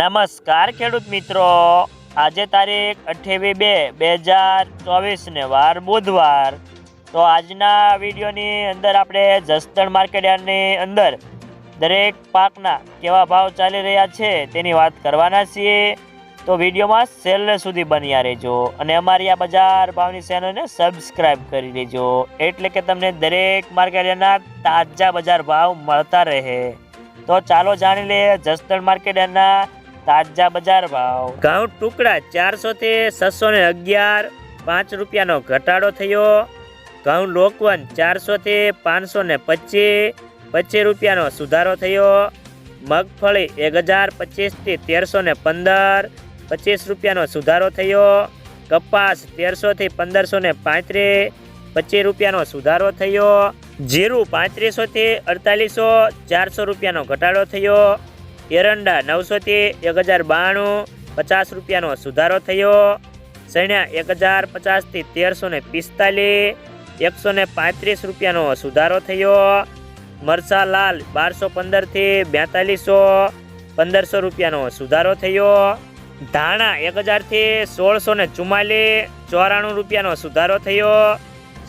નમસ્કાર, ખેડૂત મિત્રો. આજે તારીખ અઠ્યાવીસ બે બે હજાર ચોવીસને વાર બુધવાર. તો આજના વિડીયોની અંદર આપણે જસદણ માર્કેટ યાર્ડની અંદર દરેક પાકના કેવા ભાવ ચાલી રહ્યા છે તેની વાત કરવાના છીએ. તો વિડીયોમાં છેલ્લે સુધી બન્યા રહેજો અને અમારી આ બજાર ભાવની ચેનલને સબસ્ક્રાઇબ કરી દેજો. એટલે કે તમને દરેક માર્કેટ યાર્ડના તાજા બજાર ભાવ મળતા રહે. તો ચાલો જાણી લઈએ જસદણ માર્કેટ યાર્ડના તાજા બજાર ભાવ. ઘઉં ટુકડા ચારસો થી છસો ને અગિયાર, પાંચ રૂપિયાનો ઘટાડો થયો. ઘઉં લોકવન ચારસો થી પાંચસો ને પચીસ પચીસ રૂપિયાનો સુધારો થયો. મગફળી એક હજાર પચીસથી તેરસો ને પંદર, પચીસ રૂપિયાનો સુધારો થયો. કપાસ તેરસો થી પંદરસો ને પાંત્રીસ, પચીસ રૂપિયાનો સુધારો થયો. જીરું પાંત્રીસો થી અડતાલીસો, ચારસો રૂપિયાનો ઘટાડો થયો. એરંડા નવસોથી એક હજાર બાણું પચાસ રૂપિયાનો સુધારો થયો. સૈણ્યા એક હજાર પચાસથી તેરસો ને પિસ્તાલીસ, એકસો ને પાંત્રીસ રૂપિયાનો સુધારો થયો. મરસા લાલ બારસો પંદરથી બેતાલીસો પંદરસો રૂપિયાનો સુધારો થયો. ધાણા એક હજારથી સોળસો ને ચુમ્માલીસ, ચોરાણું રૂપિયાનો સુધારો થયો.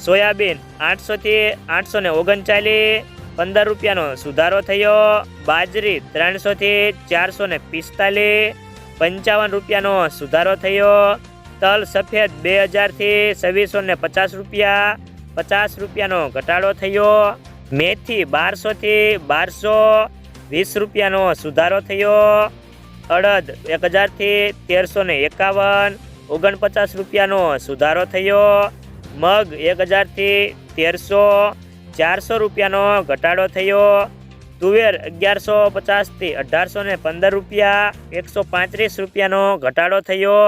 સોયાબીન આઠસોથી આઠસો ને ઓગણચાલીસ પંદર રૂપિયાનો સુધારો થયો. બાજરી ત્રણસોથી ચારસો ને પિસ્તાલીસ. પંચાવન રૂપિયાનો સુધારો થયો. તલ સફેદ બે હજારથી છવ્વીસો ને પચાસ રૂપિયા. પચાસ રૂપિયાનો ઘટાડો થયો. મેથી બારસોથી બારસો. વીસ રૂપિયાનો સુધારો થયો. અડદ એક હજારથી તેરસો ને એકાવન. ઓગણપચાસ રૂપિયાનો સુધારો થયો. મગ એક હજારથી તેરસો. ચારસો રૂપિયાનો ઘટાડો થયો. તુવેર અગિયારસો પચાસથી અઢારસો પંદર રૂપિયા, એકસો પાંત્રીસ રૂપિયાનો ઘટાડો થયો.